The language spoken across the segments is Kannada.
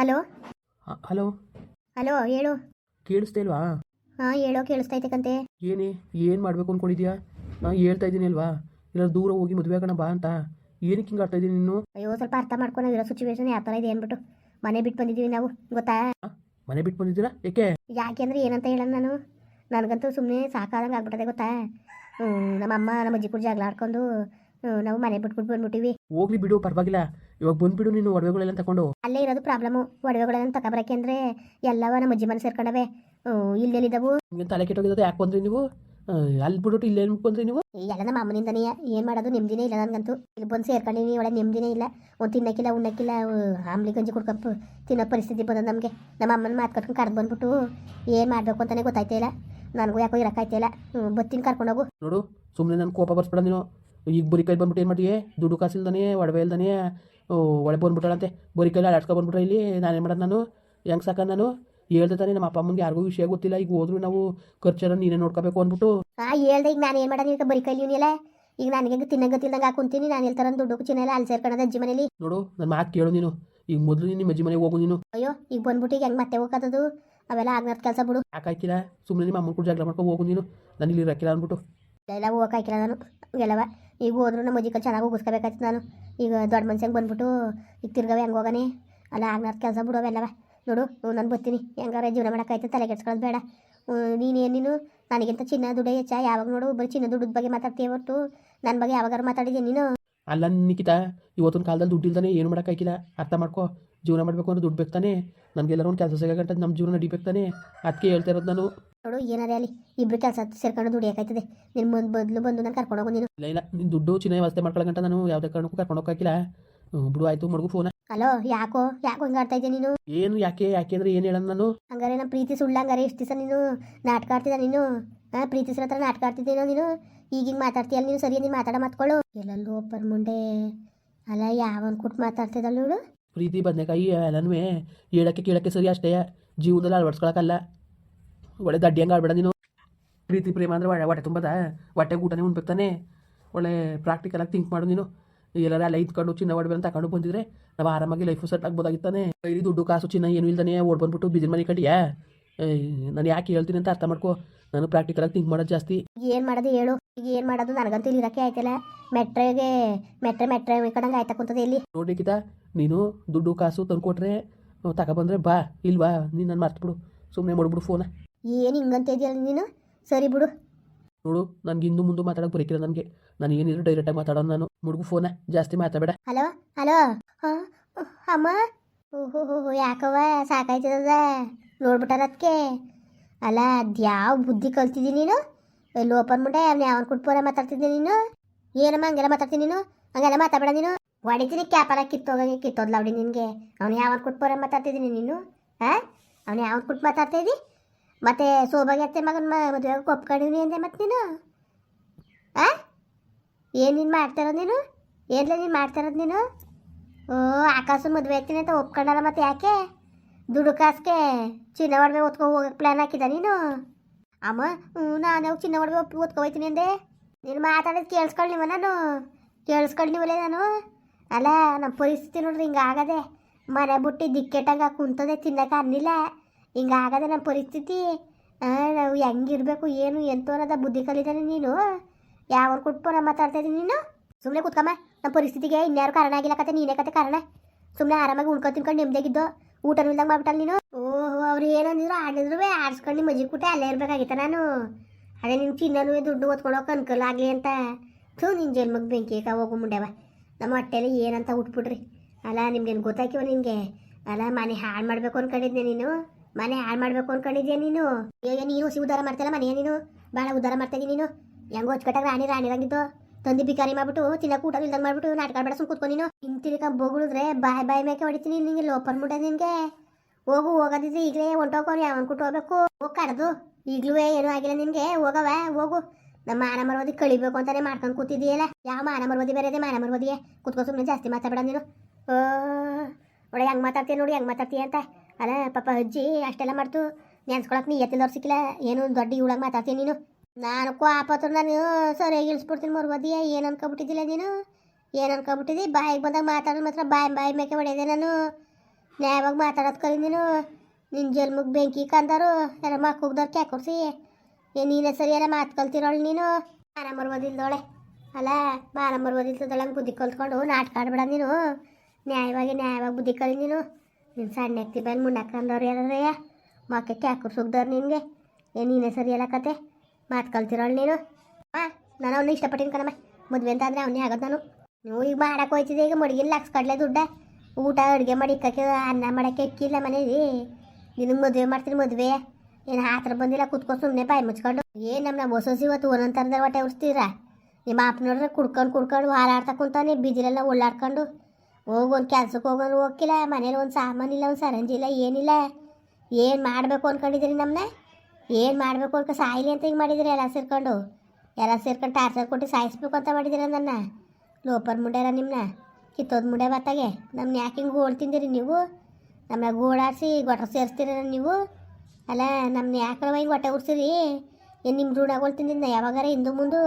ಹಲೋ? ಹಲೋ? ಹಲೋ ಹೇಳು. ಕೇಳಿಸ್ತಾ ಇಲ್ವಾ? ಹಾಂ ಹೇಳೋ ಕೇಳಿಸ್ತೈತೆ ಕಂತೆ. ಏನೇ ಏನು ಮಾಡಬೇಕು ಅಂದ್ಕೊಂಡಿದ್ಯಾ ನಾನು ಹೇಳ್ತಾ ಇದ್ದೀನಿ ಅಲ್ವಾ? ಇಲ್ಲ ದೂರ ಹೋಗಿ ಮದುವೆ ಆಗೋಣ ಬಾ ಅಂತ. ಏನಕ್ಕೆ ಹಿಂಗೆ ಆಡ್ತಾ ಇದ್ದೀನಿ ನೀನು? ಅಯ್ಯೋ ಸ್ವಲ್ಪ ಅರ್ಥ ಮಾಡ್ಕೊಂಡು ಇರೋ ಸಿಚುವೇಶನ್ ಯಾವ ಥರ ಇದೆ ಅಂದ್ಬಿಟ್ಟು. ಮನೆ ಬಿಟ್ಟು ಬಂದಿದ್ದೀವಿ ನಾವು ಗೊತ್ತಾ? ಮನೆ ಬಿಟ್ಟು ಬಂದಿದ್ದೀರಾ? ಏಕೆ? ಯಾಕೆ ಅಂದರೆ ಏನಂತ ಹೇಳೋಣ ನಾನು. ನನಗಂತೂ ಸುಮ್ಮನೆ ಸಾಕಾದಂಗೆ ಆಗ್ಬಿಟ್ಟದೆ ಗೊತ್ತಾ? ನಮ್ಮ ಅಮ್ಮ ನಮ್ಮ ಅಜ್ಜಿ ಕೂಡ ಜಗಳ ಆಡ್ಕೊಂಡು ನಾವು ಮನೆ ಬಿಟ್ಬಿಟ್ಟು ಬಂದ್ಬಿಟ್ಟಿವಿ. ಹೋಗ್ಲಿ ಬಿಡು ಪರವಾಗಿಲ್ಲ. ಇವಾಗ ಬಂದ್ಬಿಡು ನೀನು ಒಡವೆಗಳೆಲ್ಲ ತಗೊಂಡು. ಅಲ್ಲೇ ಇರೋದು ಪ್ರಾಬ್ಲಮ್. ಒಡವೆಗಳೆಲ್ಲ ತಗೊಬರಕ್ಕೆ ಅಂದ್ರೆ ಎಲ್ಲವ ನಮ್ಮ ಅಜ್ಜಿ ಮನೆ ಸೇರ್ಕೊಂಡವೆ. ಇಲ್ಲೆಲ್ಲಿದ್ದವು ನಿಮಗೆ ತಲೆ ಕೆಟ್ಟೋಗಿದ್ದು ಯಾಕೆ ಬಂದ್ರಿ ನೀವು? ಅಲ್ಲಿ ಬಿಟ್ಬಿಟ್ಟು ಇಲ್ಲೇ ಬಂದ್ರಿ ನೀವು? ಎಲ್ಲ ನಮ್ಮ ಅಮ್ಮನಿಂದನೇ ಏನು ಮಾಡೋದು? ನೆಮ್ಮದಿನೇ ಇಲ್ಲ ನನಗಂತೂ. ಇಲ್ಲಿ ಬಂದು ಸೇರ್ಕೊಂಡಿನಿ ಒಳ್ಳೆ ನೆಮ್ಮದಿನೇ ಇಲ್ಲ. ಒಂದು ತಿನ್ನಕ್ಕಿಲ್ಲ ಉಣ್ಣಕ್ಕಿಲ್ಲ ಆಮ್ಲಿ ಗಂಜಿ ಕುಡ್ಕಪ್ಪು ತಿನ್ನೋ ಪರಿಸ್ಥಿತಿ ಬಂದ ನಮಗೆ. ನಮ್ಮ ಅಮ್ಮನ ಮಾತು ಕಟ್ಕೊಂಡು ಕರೆದು ಬಂದ್ಬಿಟ್ಟು ಏನು ಮಾಡಬೇಕು ಅಂತಾನೆ ಗೊತ್ತಾಯ್ತಾ ಇಲ್ಲ. ನನಗೂ ಯಾಕೋ ಇರೋಕ್ಕಾಯ್ತಾ ಇಲ್ಲ. ಬತ್ತಿನ ಕರ್ಕೊಂಡು ಕರ್ಕೊಂಡೋಗು ನೋಡು ಸುಮ್ಮನೆ ನನ್ನ ಕೋಪ ಬರ್ಸ್ಬಿಡ ನೀನು. ಈಗ ಬುರಿ ಕೈ ಬಂದ್ಬಿಟ್ಟು ಏನು ಮಾಡಿಯೇ ದುಡ್ಡು ಕಾಸು ಇಲ್ದಾನೆ ಒಡವೆ ಇಲ್ದಾನೆ ಒಳೆ ಬಂದ್ಬಿಟ್ಟಾಳಂತೆ ಬರೀ ಕೈಲಿ ಆಡ್ಸ್ಕೊ ಬಂದ್ಬಿಟ್ರೆ ಇಲ್ಲಿ ನಾನೇನು ಮಾಡೋದು ನಾನು? ಹೆಂಗೆ ಸಾಕ ನಾನು? ಹೇಳ್ದೆ ತಾನೇ ನಮ್ಮ ಅಪ್ಪ ಅಮ್ಮಂಗೆ ಯಾರಿಗೂ ವಿಷಯ ಗೊತ್ತಿಲ್ಲ. ಈಗ ಹೋದ್ರು ನಾವು ಖರ್ಚರ ನೀನೇ ನೋಡ್ಕೋಬೇಕು ಅಂದ್ಬಿಟ್ಟು. ಆ ಹೇಳ್ದೆ ಈಗ ನಾನು ಏನು ಮಾಡೋದು ಈಗ ಬರೀ ಕೈಲಿ ಇವನಿಲ್ಲ ಈಗ ನನಗೆ ತಿನ್ನಂಗೆ ಗೊತ್ತಿಲ್ದಂಗೆ ಹಾಕೊಂತೀನಿ. ನಾನು ಎಲ್ಲಿ ಥರ ದುಡ್ಡು ಚಿನ್ನ ಎಲ್ಲ ಅಲ್ಲಿ ಸೇರ್ಕೊಳ್ಳೋದು ಅಜ್ಜಿ ಮನೇಲಿ. ನೋಡು ನನ್ನ ಮಾತು ಕೇಳು ನೀನು. ಈಗ ಮೊದಲು ನೀನು ನಿಮ್ಮ ಅಜ್ಜಿ ಮನೆಗೆ ಹೋಗು ನೀನು. ಅಯ್ಯೋ ಈಗ ಬಂದ್ಬಿಟ್ಟು ಈಗ ಹೆಂಗೆ ಮತ್ತೆ ಹೋಗೋದು ಅವೆಲ್ಲ ಆಗ್ನದ ಕೆಲಸ ಬಿಡು. ಯಾಕಾಯ್ತಿಲ್ಲ ಸುಮ್ಮನೆ ನಿಮ್ಮ ಅಮ್ಮನ ಕೂಡ ಜಗಳ ಮಾಡ್ಕೊಂಡು ಹೋಗು ನೀನು. ನಾನು ಇಲ್ಲಿ ಇರಕ್ಕಿಲ್ಲ ಅಂದ್ಬಿಟ್ಟು. ಎಲ್ಲ ಹೋಗಕ್ಕಾಗಿಲ್ಲ ನಾನು. ಎಲ್ಲವ ಈಗ ಹೋದ್ರು ನಮ್ಮ ಅಜ್ಜಿಕಲ್ ಚೆನ್ನಾಗಿ ಉಗಿಸ್ಕೋಬೇಕಾಯ್ತು ನಾನು. ಈಗ ದೊಡ್ಡ ಮನ್ಸಂಗೆ ಬಂದ್ಬಿಟ್ಟು ಈಗ ತಿರ್ಗವೆ ಹೆಂಗೆ ಹೋಗನೆ ಅಲ್ಲ ಆಗ್ನಾರ ಕೆಲಸ ಬಿಡೋವೆಲ್ಲವ ನೋಡು ನಾನು ಬರ್ತೀನಿ. ಹೆಂಗಾರ ಜೀವನ ಮಾಡೋಕ್ಕಾಯ್ತು, ತಲೆ ಕೆಡ್ಸ್ಕೊಳ್ಳೋದು ಬೇಡ. ನೀನೇನು ನೀನು ನನಗಿಂತ ಚಿನ್ನ ದುಡ್ಡು ಹೆಚ್ಚ. ಯಾವಾಗ ನೋಡು, ಬರೀ ಚಿನ್ನ ದುಡ್ಡದ ಬಗ್ಗೆ ಮಾತಾಡ್ತೀಯ ಹೊರತು. ನನ್ನ ಬಗ್ಗೆ ಯಾವಾಗಾರು ಮಾತಾಡಿದ್ಯಾ ನೀನು? ಅಲ್ಲ ನಿಖಿತ ಇವತ್ತಿನ ಕಾಲದಲ್ಲಿ ದುಡ್ಡು ಇಲ್ದಾನೆ ಏನು ಮಾಡೋಕ್ಕಾಗಿಲ್ಲ ಅರ್ಥ ಮಾಡ್ಕೋ. ಜೀವನ ಮಾಡಬೇಕು ಅಂದ್ರೆ ದುಡ್ಡು ಬೇಕಾನೆ ನಮಗೆಲ್ಲರೂ ಒಂದು ಕೆಲಸ ಸಿಗಂಟ ನಮ್ಮ ಜೀವನ ನಡಿಬೇಕು ತಾನೆ? ಅದಕ್ಕೆ ಹೇಳ್ತಾ ಇರೋದು ನಾನು. ನೋಡು ಏನಾರೇ ಅಲ್ಲಿ? ಇಬ್ರು ಕೆಲಸ ಸೇರ್ಕೊಂಡು ದುಡಿಯಕ್ಕಾಯ್ತದೆ ನಿನ್ನ ಮುಂದೆ ಬದಲು ಬಂದು ನಾನು ಕರ್ಕೊಂಡು ಹೋಗೋ ನೀನು. ಇಲ್ಲ ಇಲ್ಲ. ನಿನ್ನ ದುಡ್ಡು ಚಿನ್ನ ವ್ಯವಸ್ಥೆ ಮಾಡ್ಕೊಳ್ಳೋಗಂಟ ನಾನು ಯಾವುದೇ ಕಾರಣಕ್ಕೂ ಕರ್ಕೊಂಡು ಹೋಗಕ್ಕಾಗಿಲ್ಲ ಬಿಡು ಆಯಿತು ಮಡಗು ಫೋನ ಹಲೋ ಯಾಕೋ ಯಾಕೋ ಹಿಂಗೆ ಆಡ್ತಾ ಇದೆಯಾ ನೀನು? ಏನು ಯಾಕೆ ಯಾಕೆ ಅಂದರೆ ಏನು ಹೇಳ ನಾನು? ಹಂಗಾರೆ ನಮ್ಮ ಪ್ರೀತಿ ಸುಳ್ಳು ಹಂಗಾರೆ ಎಷ್ಟು ದಿವಸ ನೀನು ನಾಟಕ ಆಡ್ತಿದ್ದ ನೀನು? ಹಾಂ ಪ್ರೀತಿಸಿರೋ ಹತ್ರ ನಾಟಕ ಆಡ್ತಿದ್ದೇನೋ ನೀನು? ಈಗ ಹಿಂಗೆ ಮಾತಾಡ್ತೀಯಲ್ಲ ನೀನು ಸರಿ ನೀನು ಮಾತಾಡೋ ಮಾತ್ಕೊಳ್ಳು ಎಲ್ಲೆಲ್ಲೋ ಒಬ್ಬರ ಮುಂಡೆ ಅಲ್ಲ ಯಾವನ್ ಕೊಟ್ಟು ಮಾತಾಡ್ತಿದ್ದಲ್ಲ ಇವಳು ಪ್ರೀತಿ ಬದನೆಕಾಯಿ ಎಲ್ಲನೂ ಹೇಳಕ್ಕೆ ಕೇಳಕ್ಕೆ ಸರಿ ಅಷ್ಟೇ. ಜೀವನದಲ್ಲಿ ಅಳವಡಿಸ್ಕೊಳಕಲ್ಲ ಒಳ್ಳೆ ದಡ್ಡಿ ಹಂಗ ಆಡ್ಬೇಡ ನೀನು. ಪ್ರೀತಿ ಪ್ರೇಮ ಅಂದ್ರೆ ಒಳ್ಳೆ ಹೊಟ್ಟೆ ತುಂಬದ? ಹೊಟ್ಟೆಗೆ ಊಟನೇ ಉಣ್ಬೇಕು ತಾನೆ? ಒಳ್ಳೆ ಪ್ರಾಕ್ಟಿಕಲ್ ಆಗಿ ಥಿಂಕ್ ಮಾಡು ನೀನು. ಎಲ್ಲರ ಅಲ್ಲ ಇದ್ಕೊಂಡು ಚಿನ್ನ ಒಡವೆ ಅಂತ ತಗೊಂಡು ಬಂದಿದ್ರೆ ನಾವು ಆರಾಮಾಗಿ ಲೈಫು ಸೆಟ್ ಆಗ್ಬೋದಾಗಿತ್ತಾನೆ. ಇಲ್ಲಿ ದುಡ್ಡು ಕಾಸು ಚಿನ್ನ ಏನು ಇಲ್ದಾನೆ ಓಡ್ ಬಂದ್ಬಿಟ್ಟು ಬಿದಿನ ಮನೆ ಕಟ್ಟಿಯ? ನಾನು ಯಾಕೆ ಹೇಳ್ತೀನಿ ಅಂತ ಅರ್ಥ ಮಾಡ್ಕೋ. ನಾನು ಪ್ರಾಕ್ಟಿಕಲ್ ಆಗಿ ಥಿಂಕ್ ಮಾಡೋದು ಜಾಸ್ತಿ. ಏನು ಮಾಡೋದು ಹೇಳು. ಈಗ ಏನು ಮಾಡೋದು ನನಗಂತೂ ಇಲ್ಲಿ ಇರೋಕ್ಕೆ ಆಯ್ತಲ್ಲ. ಮೆಟ್ರೆಗೆ ಮೆಟ್ರೆ ಮೆಟ್ರೆ ಕಡಂಗೆ ಆಯ್ತಾ ಕುಂತದೆ ಇಲ್ಲಿ? ನೋಡ್ಲಿಕ್ಕಿತ ನೀನು ದುಡ್ಡು ಕಾಸು ತಂದು ಕೊಟ್ರೆ ತಗೊಬಂದ್ರೆ ಬಾ ಇಲ್ವಾ? ನೀನು ನಾನು ಮರ್ತ್ಬಿಡು ಸುಮ್ಮನೆ ಮಾಡ್ಬಿಡು ಫೋನ ಏನು ಹಿಂಗಂತ ಇದೆಯಲ್ಲ ನೀನು? ಸರಿ ಬಿಡು. ನೋಡು ನನಗೆ ಇನ್ನು ಮುಂದೆ ಮಾತಾಡೋಕೆ ಬರೀಕಿಲ್ಲ ನನಗೆ. ನಾನು ಏನಿದ್ರು ಡೈರೆಕ್ಟಾಗಿ ಮಾತಾಡೋನು ನಾನು. ಮುಡುಗು ಫೋನ ಜಾಸ್ತಿ ಮಾತಾಡಬೇಡ. ಹಲೋ ಹಲೋ, ಹಾಂ ಅಮ್ಮ? ಓಹೋ, ಹೋ ಯಾಕವ್ವ, ಸಾಕಾಯ್ತದ ನೋಡ್ಬಿಟ್ಟಾರ ಅದಕ್ಕೆ ಅಲ್ಲ ಅದ್ಯಾವ ಬುದ್ಧಿ ಕಲ್ತಿದ್ದೀನಿ ನೀನು? ಎಲ್ಲಿ ಓಪನ್ ಮುಂಡೆ ಅವ್ನು ಯಾವನ್ ಕುಟ್ಪೋರ ಮಾತಾಡ್ತಿದ್ದೆ ನೀನು? ಏನಮ್ಮ, ಹಂಗೆಲ್ಲ ಮಾತಾಡ್ತೀನಿ ನೀನು? ಹಂಗೆಲ್ಲ ಮಾತಾಡಬೇಡ ನೀನು? ಹೊಡಿತೀನಿ, ಕ್ಯಾಪಲ್ಲ ಕಿತ್ತೋಗಿ ಕಿತ್ತೋದ್ಲ ಅವಡಿ ನಿನಗೆ. ಅವ್ನು ಯಾವನ್ ಕುಟ್ಪೋರ ಮಾತಾಡ್ತಿದ್ದೀನಿ ನೀನು? ಹಾಂ? ಅವ್ನು ಯಾವನ್ ಕುಟ್ ಮಾತಾಡ್ತಾ ಇದ್ದಿ ಮತ್ತೆ ಸೋಬಾಗಿ ಅತ್ತೆ ಮಗನ ಮದುವೆ ಒಪ್ಕೊಂಡಿವ್ನಿ ಅಂದೆ ಮತ್ತೆ ನೀನು? ಆ ಏನು ನೀನು ಮಾಡ್ತಾ ಇರೋದು ನೀನು? ಏನ್ಲ ನೀನು ಮಾಡ್ತಾರದು ನೀನು? ಓ, ಆಕಾಶ ಮದುವೆ ಆಗ್ತೀನಿ ಅಂತ ಒಪ್ಕೊಂಡಲ್ಲ ಮತ್ತೆ ಯಾಕೆ? ದುಡ್ಡು ಕಾಸ್ಗೆ ಚಿನ್ನ ಒಡವೆ ಓದ್ಕೊ ಹೋಗಕ್ಕೆ ಪ್ಲ್ಯಾನ್ ಹಾಕಿದ ನೀನು? ಅಮ್ಮ ಹ್ಞೂ ನಾನು ಯಾವಾಗ ಚಿನ್ನ ಒಡವೆ ಒಪ್ಪಿ ಓದ್ಕೊ ಹೋಯ್ತೀನಿ ಅಂದೆ? ನೀನು ಮಾತಾಡೋದು ಕೇಳಿಸ್ಕೊಳ್ಳಿವ ನಾನು. ಕೇಳಿಸ್ಕೊಳ್ಳಿವಲ್ಲೇ ನಾನು. ಅಲ್ಲ ನಮ್ಮ ಪರಿಸ್ಥಿತಿ ನೋಡ್ರಿ ಹಿಂಗೆ ಆಗದೆ. ಮನೆ ಬಿಟ್ಟು ದಿಕ್ಕೆಟ್ಟಂಗೆ ಕುಂತದೆ ತಿನ್ನಕ್ಕೆ ಅನ್ನಿಲ್ಲ ಹಿಂಗೆ ಆಗದೆ ನಮ್ಮ ಪರಿಸ್ಥಿತಿ. ನಾವು ಹೆಂಗಿರ್ಬೇಕು ಏನು, ಎಂತೋ ಅನ್ನೋದ ಬುದ್ಧಿ ಕಲಿತಾನೆ ನೀನು. ಯಾವ ಕುಟ್ಪೋ ನಾ ಮಾತಾಡ್ತಾ ಇದ್ದೀನಿ. ನೀನು? ಸುಮ್ಮನೆ ಕುತ್ಕಮ್ಮ ನಮ್ಮ ಪರಿಸ್ಥಿತಿಗೆ ಇನ್ಯಾರು ಕಾರಣ ಆಗಿಲ್ಲ ಕತೆ, ನೀನೇ ಕತೆ ಕಾರಣ. ಸುಮ್ಮನೆ ಆರಾಮಾಗಿ ಉಳ್ಕೊ ತಿನ್ಕೊಂಡು ನಿಮ್ದಾಗಿದ್ದು ಊಟನೂ ಇಲ್ದಂಗೆ ಮಾಡ್ಬಿಟ್ಟಲ್ಲ ನೀನು? ಓಹೋ, ಅವ್ರು ಏನಂದಿದ್ರು ಆಡಿದ್ರು ಆಡ್ಸ್ಕೊಂಡು ನಿಮ್ಮ ಕೂಟ ಅಲ್ಲೇ ಇರ್ಬೇಕಾಗಿತ್ತ ನಾನು? ಅದೇ ನಿನ್ನ ಚಿನ್ನನೂ ದುಡ್ಡು ಓದ್ಕೊಳೋಕೆ ಅನ್ಕಲ್ ಆಗಲಿ ಅಂತ. ಥೂ ನಿನ್ನ ಜನ್ಮಕ್ಕೆ ಬೆಂಕಿ ಕ ಹೋಗು ಮುಂಡ್ಯವ ನಮ್ಮ ಹೊಟ್ಟೆಲಿ ಏನಂತ ಉಟ್ಬಿಟ್ರಿ ಅಲ್ಲ, ನಿಮ್ಗೇನು ಗೊತ್ತಾಕಿವ ನಿನಗೆ? ಅಲ್ಲ, ಮನೆ ಹಾಳು ಮಾಡಬೇಕು ಅನ್ಕೊಂಡಿದ್ದೆ ನೀನು. ಮನೆ ಹಾಳು ಮಾಡಬೇಕು ಅನ್ಕೊಂಡಿದ್ಯಾ ನೀನು? ಈಗ ನೀನು ಉಸಿ ಉದ್ಧಾರ ಮಾಡ್ತಲ್ಲ ಮನೆಯ ನೀನು? ಭಾಳ ಉದ್ಧಾರ ಮಾಡ್ತಾಯಿದ್ದೀನಿ ನೀನು? ಹೆಂಗೋ ಹೊಚ್ಕಟ್ಟಾಗ ರಾಣಿ ರಾಣಿರಂಗಿದ್ದು ತಂದಿ ಬಿಕಾರಿ ಮಾಡ್ಬಿಟ್ಟು ತಿನ್ನಕ್ಕೆ ಊಟ ಇಲ್ದಂಗೆ ಮಾಡ್ಬಿಟ್ಟು, ನಾಟಕ ಬೇಡ ಸುಮ್ ಕೂತ್ಕೊ ನೀನು. ಬೋಗುಳಿದ್ರೆ ಬೊಗಳಿದ್ರೆ ಬಾಯ್ ಬಾಯ್ ಮೇಕೆ ಹೊಡಿತೀನಿ ನಿಂಗೆ ಲೋಪರ್ ಮುಟ್ಟ ನಿನಗೆ. ಹೋಗು, ಹೋಗೋದಿದ್ರೆ ಈಗಲೇ ಹೊಂಟೋಗೋರು ಯಾವನ್ ಕೊಟ್ಟು ಹೋಗ್ಬೇಕು. ಹೋಗಿ ಕಡ್ದು ಈಗಲೂ ಏನೂ ಆಗಿಲ್ಲ ನಿನಗೆ. ಹೋಗವ ಹೋಗು. ನಮ್ಮ ಮಾನ ಮರವದಿ ಕಳಿಬೇಕು ಅಂತಾನೆ ಮಾಡ್ಕೊಂಡು ಕೂತಿದೀಯಲ್ಲ ಯಾವ ಮಾನ ಮರವದಿ ಇದೆ ಮಾನ ಮರವದಿಯೇ? ಕುತ್ಕೊ ಸುಮ್ಮನೆ ಜಾಸ್ತಿ ಮಾತಾಡ ನೀನು. ಓ ಒಳ್ಳೆ ಹೆಂಗೆ ಮಾತಾಡ್ತೀಯ ನೋಡಿ, ಹೆಂಗೆ ಮಾತಾಡ್ತೀಯ ಅಂತ. ಅಲ್ಲ, ಪಾಪ ಅಜ್ಜಿ ಅಷ್ಟೆಲ್ಲ ಮಾಡ್ತು. ನೆನ್ಸ್ಕೊಳಕ್ ನೀ ಎತ್ತಿಲ್ದವ್ರು ಸಿಕ್ಕಿಲ್ಲ. ಏನು ದೊಡ್ಡ ಇವಳಾಗ ಮಾತಾಡ್ತೀನಿ ನೀನು. ನಾನು ಕೋಪತ್ರ ನಾನು ಸರಿಯಾಗಿ ಇಳಿಸ್ಬಿಡ್ತೀನಿ ಮರುವದಿಯ ಏನು ಅನ್ಕೊಬಿಟ್ಟಿದ್ದಿಲ್ಲ ನೀನು? ಏನು ಅನ್ಕೊಬಿಟ್ಟಿದ್ದಿ ಬಾಯಿಗೆ ಬಂದಾಗ ಮಾತಾಡೋದು ಮಾತ್ರ ಬಾಯಿ ಬಾಯಿ ಮೇಕೆ ಹೊಡೆದೆ ನಾನು. ನ್ಯಾಯವಾಗಿ ಮಾತಾಡೋದು ಕಲಿ ನೀನು. ನಿನ್ನ ಜಲ್ಮಗ್ ಬೆಂಕಿ ಕಂದರು ಮಕ್ಕಳ್ದವ್ರು ಕ್ಯಾಕೊರ್ಸಿ ಏ, ನೀನೇ ಸರಿ ಎಲ್ಲ ಮಾತು ಕಲ್ತಿರೋಳು ನೀನು. ಮಾನ ಮರ್ಬೋದಿಲ್ದೋಳೆ ಅಲ್ಲ, ಮಾನ ಹಂಗೆ ಬುದ್ಧಿ ಕಲ್ತ್ಕೊಂಡು ನಾಟಕ ಆಡ್ಬೇಡ ನೀನು. ನ್ಯಾಯವಾಗಿ ನ್ಯಾಯವಾಗಿ ಬುದ್ಧಿ ಕಲಿ ನೀನು. ನೀನು ಸಣ್ಣ ಎತ್ತಿ ಬಂದು ಮುಂಡಾಕಂದವ್ರು ಯಾರಯ್ಯ ಮಕ್ಕ ಕ್ಯಾ ಕೊಡ್ಸೋಗ್ದವ್ರು ನಿನಗೆ. ಏ, ನೀನೇ ಸರಿ ಎಲ್ಲ ಕತೆ. ಮಾತು ಕಲ್ತಿರೋಳು ನೀನು? ಹಾ ನಾನು ಅವನು ಇಷ್ಟಪಟ್ಟಿನ ಕಣಮ್ಮ. ಮದುವೆ ಅಂತ ಅಂದರೆ ಅವನೇ ಆಗೋದು ನಾನು. ನೀವು ಈಗ ಮಾಡಕ್ಕೆ ಹೋಯ್ತಿದ್ದೆ ಈಗ ಮಡಗಿನ ಲಕ್ಷ ಕಡಲೆ ದುಡ್ಡ. ಊಟ, ಅಡುಗೆ ಮಾಡಿ ಇಕ್ಕಕ್ಕೆ ಅನ್ನ ಮಾಡೋಕ್ಕೆ ಇಕ್ಕಿಲ್ಲ ಮನೇಲಿ. ನಿನಗೆ ಮದುವೆ ಮಾಡ್ತೀನಿ ಮದುವೆ. ಏನು ಹತ್ರ ಬಂದಿಲ್ಲ ಕುತ್ಕೊಂಡು ಸುಮ್ಮನೆ ಬಾಯಿ ಮುಚ್ಕೊಂಡು. ಏನು ನಮ್ಮ ನಮ್ಮ ಹೊಸ ಇವತ್ತು ಒಂದೊಂದು ಥರದ ಹೊಟ್ಟೆ ನಿಮ್ಮ ಅಪ್ಪ ನೋಡ್ರೆ ಕುಡ್ಕೊಂಡು ಕುಡ್ಕೊಂಡು ಹಾಲಾಡ್ತಾ ಕುಂತಾನೆ, ಬೀದಿಲೆಲ್ಲ ಓಡಾಡ್ಕೊಂಡು. ಹೋಗಿ ಒಂದು ಕೆಲ್ಸಕ್ಕೆ ಹೋಗೋರು ಹೋಗಿಲ್ಲ ಮನೇಲಿ ಒಂದು ಸಾಮಾನಿಲ್ಲ ಒಂದು ಸರಂಜಿಲ್ಲ ಏನಿಲ್ಲ. ಏನು ಮಾಡಬೇಕು ಅಂದ್ಕೊಂಡಿದ್ದೀರಿ ನಮ್ಮನ್ನ ಏನು ಮಾಡಬೇಕು ಅನ್ಕೊ, ಸಾಯಿಲಿ ಅಂತ ಹಿಂಗೆ ಮಾಡಿದಿರಿ ಎಲ್ಲ ಸೇರ್ಕೊಂಡು. ಎಲ್ಲ ಸೇರ್ಕೊಂಡು ಟಾರ್ಚರ್ ಕೊಟ್ಟು ಸಾಯಿಸ್ಬೇಕು ಅಂತ ಮಾಡಿದಿರ ನನ್ನ. ಲೋಪರ್ ಮುಂಡ್ಯಾರ ನಿಮ್ಮನ್ನ ಕಿತ್ತೋದು ಮುಂಡೆ ಬತ್ತಾಗೆ ನಮ್ಮನ್ನ ಯಾಕೆ ಹಿಂಗೆ ಗೋಳ್ ತಿಂದಿರಿ ನೀವು? ನಮ್ಮ ಗೋಳಾಡಿಸಿ ಗೊಟ್ಟ ಸೇರಿಸ್ತೀರ ನೀವು? ಅಲ್ಲ ನಮ್ಮನ್ನ ಯಾಕೆ ಹಿಂಗೆ ಹೊಟ್ಟೆ ಉಡ್ಸಿರಿ ಏನು ನಿಮ್ಮ ಋಣಗಳು ತಿಂದಿದ್ನ ಯಾವಾಗಾರ ಹಿಂದೂ ಮುಂದು?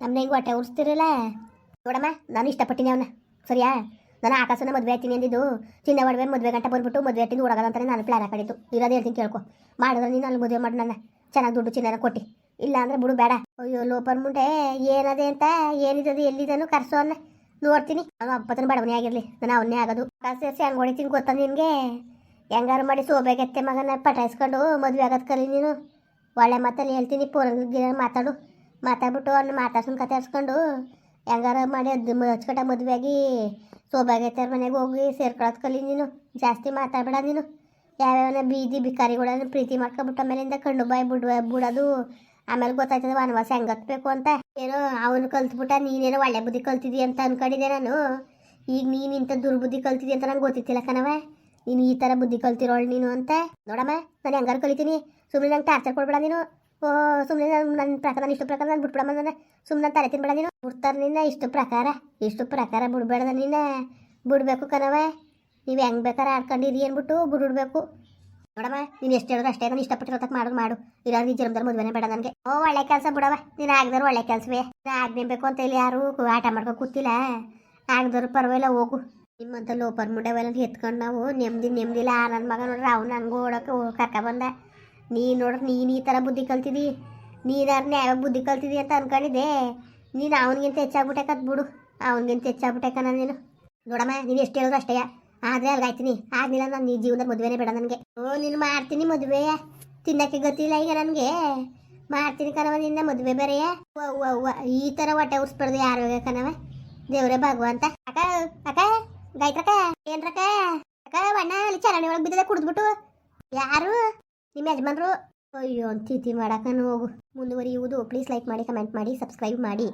ನಮ್ಮನ್ನ ಹಿಂಗೆ ಹೊಟ್ಟೆ ಉಡ್ಸ್ತಿರಲ್ಲ ನೋಡಮ್ಮ, ನಾನು ಇಷ್ಟಪಟ್ಟಿನಿ ಅವನ. ಸರಿಯಾ? ನಾನು ಆಕಾಶನ ಮದುವೆ ಆಯ್ತೀನಿ ಅಂದಿದ್ದು. ಚಿನ್ನ ಒಡವೆ ಮದುವೆ ಗಂಟೆ ಬಂದ್ಬಿಟ್ಟು ಮದುವೆ ಆಯ್ತೀನಿ ಹುಡುಗದ ಅಂತಾನೆ ನಾನು ಪ್ಲಾನ್ ಹಾಕೊಂಡಿದ್ದು. ಇರೋದು ಹೇಳ್ತೀನಿ ಕೇಳ್ಕೊ. ಮಾಡಿದ್ರೆ ನೀನು ಅಲ್ಲಿ ಮದುವೆ ಮಾಡಿ ನನ್ನ. ಚೆನ್ನಾಗಿ ದುಡ್ಡು ಚಿನ್ನ ಕೊಟ್ಟು. ಇಲ್ಲ ಅಂದ್ರೆ ಬಿಡು, ಬೇಡ. ಅಯ್ಯೋ, ಲೋಪರ್ ಮುಂಡೆ, ಏನದೆ ಅಂತ, ಏನಿದದು, ಎಲ್ಲಿದನು ಕರ್ಸೋ ಅನ್ನ ನೋಡ್ತೀನಿ. ಅವನು ಅಪ್ಪತನ ಬಡವನೇ ಆಗಿರಲಿ. ನಾನು ಅವನ್ನೇ ಆಗೋದು. ಸೇರಿಸಿ ಹಂಗೆ ಹೊಡಿತೀನಿ ಗೊತ್ತ ನಿನಗೆ. ಹೆಂಗಾರು ಮಾಡಿ ಸೋಬೇಕತ್ತೆ ಮಗನ ಪಟಾಯಿಸ್ಕೊಂಡು ಮದುವೆ ಆಗೋದು ಕಲಿ ನೀನು. ಒಳ್ಳೆ ಮಾತಲ್ಲಿ ಹೇಳ್ತೀನಿ ಪೂರಂಗಿರ ಮಾತಾಡು. ಮಾತಾಡ್ಬಿಟ್ಟು ಅವ್ನ ಮಾತಾಡ್ಸ್ಕೊಂಡು ಕತೆ ಹಚ್ಕೊಂಡು ಹೆಂಗಾರ ಮಾಡಿ ಅದು ಮದುವೆ ಸೋಬಾಗೈತೆ ಮನೆಗೆ ಹೋಗಿ ಸೇರ್ಕೊಳ್ಳೋದು ಕಲಿ ನೀನು. ಜಾಸ್ತಿ ಮಾತಾಡಬೇಡ ನೀನು. ಯಾವ್ಯಾವ ಬೀದಿ ಬಿಕಾರಿಗಳನ್ನ ಪ್ರೀತಿ ಮಾಡ್ಕೊಬಿಟ್ಟ ಮೇಲಿಂದ ಕಣ್ಣು ಬಾಯಿ ಬಿಡುವ ಬಿಡೋದು. ಆಮೇಲೆ ಗೊತ್ತಾಯ್ತದ ವನವಾಸ ಹೆಂಗೆ ಹತ್ಬೇಕು ಅಂತ. ಏನೋ ಅವನು ಕಲ್ತ್ಬಿಟ್ಟ ನೀನೇನೋ ಒಳ್ಳೆ ಬುದ್ಧಿ ಕಲ್ತಿದ್ದಿ ಅಂತ ಅನ್ಕೊಂಡಿದ್ದೆ ನಾನು. ಈಗ ನೀನು ಇಂಥ ದುರ್ಬುದ್ಧಿ ಕಲ್ತಿದ್ದಿ ಅಂತ ನಂಗೆ ಗೊತ್ತಿತ್ತಿಲ್ಲ ಕಣವ ನೀನು ಈ ಥರ ಬುದ್ಧಿ ಕಲ್ತಿರೋಳು ನೀನು ಅಂತ. ನೋಡಮ್ಮ, ನಾನು ಹೆಂಗಾರು ಕಲಿತೀನಿ. ಸುಮ್ಮನೆ ನಂಗೆ ಟಾರ್ಚರ್ ಕೊಡ್ಬೇಡ ನೀನು. ಸುಮ್ಮನೆ ನಾನು ನನ್ನ ಪ್ರಕಾರ ಇಷ್ಟು ಪ್ರಕಾರ ನಾನು ಬಿಟ್ಬಿಡಮ್ಮ ನಾನು. ಸುಮ್ಮನೆ ತಲೆ ತಿನ್ಬೇಡ ನೀನು. ಬಿಡ್ತಾರೆ ನಿನ್ನ, ಇಷ್ಟು ಪ್ರಕಾರ. ಇಷ್ಟು ಪ್ರಕಾರ ಬಿಡ್ಬೇಡ ನಿನ್ನ. ಬಿಡಬೇಕು ಕಣವ ನೀವು ಹೆಂಗ್ ಬೇಕಾರೆ ಆಡ್ಕೊಂಡಿರಿ ಅಂದ್ಬಿಟ್ಟು ಬಿಡ್ಬಿಡ್ಬೇಕು. ನೋಡಮ್ಮ, ನೀನು ಎಷ್ಟು ಹೇಳಿದ್ರು ಅಷ್ಟೇ. ನಾನು ಇಷ್ಟಪಟ್ಟಿರೋತಕ್ಕೆ ಮಾಡೋದು ಮಾಡು ಇರೋದು ಈ ಜನ್ಮದಲ್ಲಿ ಮದುವೆನೇ ಬೇಡ ನನಗೆ. ಓ, ಒಳ್ಳೆ ಕೆಲಸ ಬಿಡವ ನೀನು ಆಗದವ್ರು ಒಳ್ಳೆ ಕೆಲಸವೇ. ಆಗ್ನೇಬೇಕು ಅಂತ ಇಲ್ಲಿ ಯಾರು ಆಟ ಮಾಡ್ಕೊ ಕೂತಿಲ್ಲ. ಆಗದವ್ರು ಪರವಾಗಿಲ್ಲ, ಹೋಗು. ನಿಮ್ಮಂತ ಲೋಪರ್ ಮುಂಡೆವೆಲ್ಲ ಎತ್ಕೊಂಡು ನಾವು ನೆಮ್ಮದಿ ನೆಮ್ಮದಿಲ್ಲ ಆ ನನ್ನ ಮಗ ನೋಡ್ರಿ ಅವ್ನು ಹಂಗೆ ಓಡೋಕೆ ಕರ್ಕ ಬಂದ. ನೀನು ನೋಡ್ರಿ ನೀನು ಈ ಥರ ಬುದ್ಧಿ ಕಲ್ತಿದ್ದಿ ನೀನಾರು ಯಾವ ಬುದ್ಧಿ ಕಲ್ತಿದಿ ಅಂತ ಅನ್ಕೊಂಡಿದ್ದೆ. ನೀನು ಅವನಿಗಿಂತ ಹೆಚ್ಚಾಗ್ಬಿಟ್ಟಕತ್ ಬಿಡು. ಅವನಿಗಿಂತ ಹೆಚ್ಚಾಗ್ಬಿಟ್ಟಕ ನಾನು ನೀನು. ನೋಡಮ್ಮ ನೀನು ಎಷ್ಟು ಹೇಳೋದು ಅಷ್ಟೇ. ಆದ್ರೆ ಅಲ್ಗಾಯ್ತೀನಿ. ಆಗ್ಲಿಲ್ಲ ನಾನು ನೀ ಜೀವನದ ಮದುವೆನೇ ಬೇಡ ನನಗೆ. ಓ, ನೀನು ಮಾಡ್ತೀನಿ ಮದುವೆ. ತಿನ್ನಕ್ಕೆ ಗೊತ್ತಿಲ್ಲ ಈಗ ನನಗೆ. ಮಾಡ್ತೀನಿ ಕಣವ ನಿನ್ನ ಮದುವೆ ಬೇರೆಯ ಈ ಥರ ಹೊಟ್ಟೆ ಉರ್ಸ್ಬಾರ್ದು ಯಾರು ಕಣವ ದೇವರೇ ಭಗವಂತ. ಅಕ್ಕ ಅಕ್ಕ ಗಾಯತ್ರಕ್ಕ ಏನ್ರಕ್ಕ? ಅಕ್ಕ ಬಣ್ಣ ಅಲ್ಲಿ ಚರಣಿ ಒಳಗೆ ಬಿದ್ದಿದೆ ಕುಡಿದ್ಬಿಟ್ಟು. ಯಾರು? ನಿಮ್ಮ ಯಜಮಾನರು ಅಯ್ಯೋ ತಿಥಿ ಮಾಡೋಕ್ಕೂ ಹೋಗು. ಮುಂದುವರಿಯುವುದು. ಪ್ಲೀಸ್ ಲೈಕ್ ಮಾಡಿ ಕಮೆಂಟ್ ಮಾಡಿ ಸಬ್ಸ್ಕ್ರೈಬ್ ಮಾಡಿ.